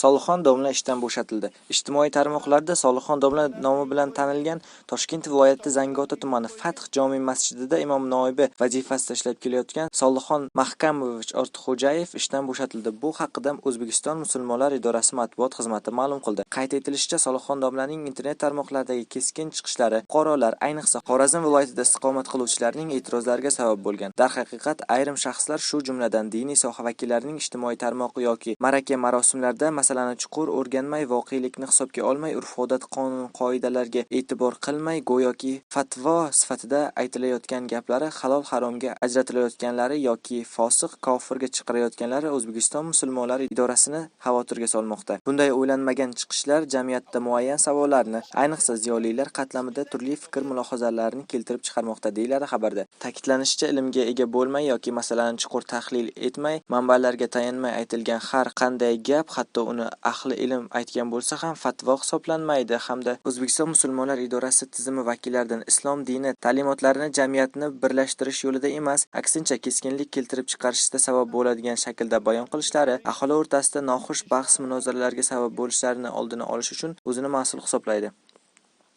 Solixon domla ishdan bo'shatildi. Ijtimoiy tarmoqlarda Solixon domla nomi bilan tanilgan Toshkent viloyati Zangiota tumani Fath jome masjidida imom noibi vazifasida ishlab kelayotgan Solixon Mahkamovich Ortiqxo'jayev ishdan bo'shatildi. Bu haqida O'zbekiston musulmonlar idorasi matbuot xizmati ma'lum qildi. Qayd etilishicha, Solixon domlaning internet tarmoqlardagi keskin chiqishlari fuqarolar, ayniqsa Xorazm viloyatida istiqomat qiluvchilarning e'tirozlariga sabab bo'lgan. Darhaqiqat, ayrim shaxslar, shu jumladan diniy soha vakillarining ijtimoiy tarmoq yoki maraka marosimlarda masalani chuqur o'rganmay, voqelikni hisobga olmay, urf-odat, qonun-qoidalarga e'tibor qilmay, go'yoki fatvo sifatida aytilayotgan gaplari halol-haromga ajratilayotganlari yoki fosiq, kofirga chiqarayotganlari O'zbekiston musulmonlari idorasini xavotirga solmoqda. Bunday o'ylanmagan chiqishlar jamiyatda muayyan savollarni, ayniqsa ziyolilar qatlamida turli fikr-mulohazalarni keltirib chiqarmoqda, deyiladi xabarda. Ta'kidlanishicha, ilmga ega bo'lmay yoki masalani chuqur tahlil etmay, manbalarga tayanmay aytilgan har qanday gap, hatto uni ahli ilm aytgan bo'lsa ham fatvo hisoblanmaydi hamda O'zbekiston musulmonlar idorasi tizimi vakillaridan islom dini ta'limotlarini jamiyatni birlashtirish yo'lida emas, aksincha keskinlik keltirib chiqarishda sabab bo'ladigan shaklda bayon qilishlari, aholi o'rtasida noxush bahs-munozaralarga sabab bo'lishlarini oldini olish uchun o'zini mas'ul hisoblaydi.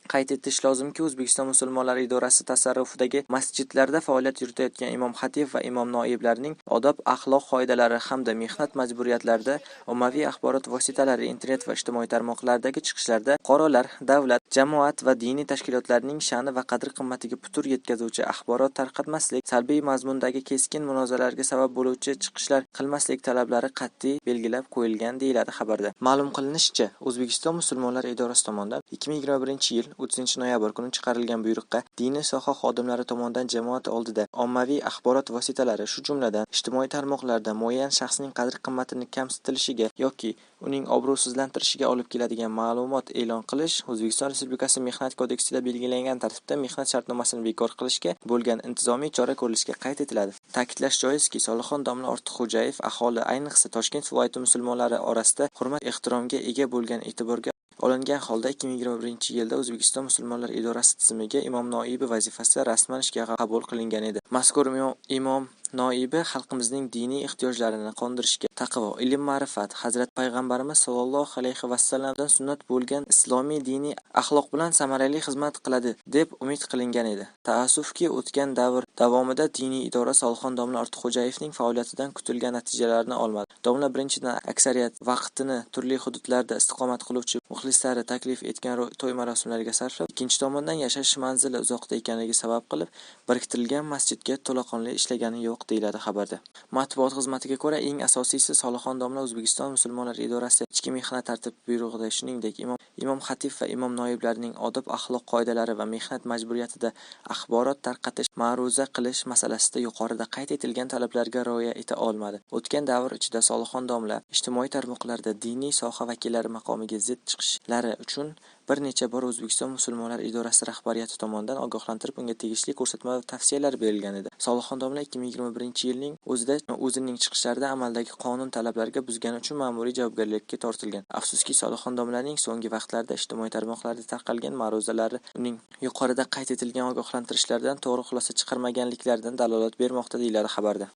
Qayd etish lozimki, O'zbekiston musulmonlari idorasi tasarrufidagi masjidlarda faoliyat yuritayotgan imom-xatib va imom noiblarining odob-axloq qoidalari hamda mehnat majburiyatlarida, ommaviy axborot vositalari, internet va ijtimoiy tarmoqlardagi chiqishlarda fuqarolar, davlat, jamoat va diniy tashkilotlarning sha'ni va qadr-qimmatiga putur yetkazuvchi axborot tarqatmaslik, salbiy mazmundagi keskin munozaralarga sabab bo'luvchi chiqishlar qilmaslik talablari qat'iy belgilab qo'yilgan, deyiladi xabarda. Ma'lum qilinishicha, O'zbekiston musulmonlar idorasi tomonidan 2021-yil 30-noyabr kuni chiqarilgan buyruqqa diniy soha xodimlari tomonidan jamoat oldida ommaviy axborot vositalari, shu jumladan ijtimoiy tarmoqlarda muayyan shaxsning qadr-qimmatini kamsitilishiga yoki uning obro'sizlantirishiga olib keladigan ma'lumot e'lon qilish O'zbekiston Respublikasi Mehnat kodeksida belgilangan tartibda mehnat shartnomasini bekor qilishga bo'lgan intizomiy chora ko'rilishiga qayd etiladi. Ta'kidlash joizki, Solixon domla Ortiqxo'jayev aholi, ayniqsa Toshkent viloyati musulmonlari orasida hurmat-ehtiromga ega bo'lgan e'tiborga olingan holda 2021-yilda O'zbekiston musulmonlar idorasi tizimiga imom noibi vazifasida rasman ishga qabul qilingan edi. Mazkur imom noibi xalqimizning diniy ehtiyojlarini qondirishga taqvo, ilm-ma'rifat, Hazrat payg'ambarimiz sollallohu alayhi vasallamdan sunnat bo'lgan islomiy diniy axloq bilan samarali xizmat qiladi deb umid qilingan edi. Taassufki, o'tgan davr davomida diniy idora Solixon domla Ortiqxo'jayevning faoliyatidan kutilgan natijalarni olmadi. Domla birinchidan aksariyat vaqtini turli hududlarda istiqomat qiluvchi muxlislari taklif etgan to'y marosimlariga sarflab, ikkinchi tomondan yashash manzili uzoqda ekanligi sabab qilib, biriktirilgan masjidga to'laqonli ishlagani yo'q, deyiladi xabarda. Matbuot xizmatiga ko'ra, eng asosiysi Solixon domla O'zbekiston musulmonlar idorasi ichki mehnat tartib buyrug'ida, shuningdek, imom imom-xatib va imom noiblarining odob-axloq qoidalari va mehnat majburiyatida axborot tarqatish, ma'ruza qilish masalasida yuqorida qayd etilgan talablarga rioya eta olmadi. O'tgan davr ichida Solixon domla ijtimoiy tarmoqlarda diniy soha vakillari maqomiga zid chiqishlari uchun bir necha bor O'zbekiston musulmonlar idorasi rahbariyati tomonidan ogohlantirib, unga tegishli ko'rsatma va tavsiyalar berilgan edi. solihxon domla 2021-yilning o'zida o'zining chiqishlarida amaldagi qonun talablariga buzgani uchun ma'muriy javobgarlikka tortilgan. Afsuski, solihxon domlaning so'nggi vaqtlarda ijtimoiy tarmoqlarda tarqalgan ma'ruzalari uning yuqorida qayd etilgan ogohlantirishlardan to'g'ri xulosa chiqarmaganliklaridan dalolat bermoqda, deyiladi xabarda.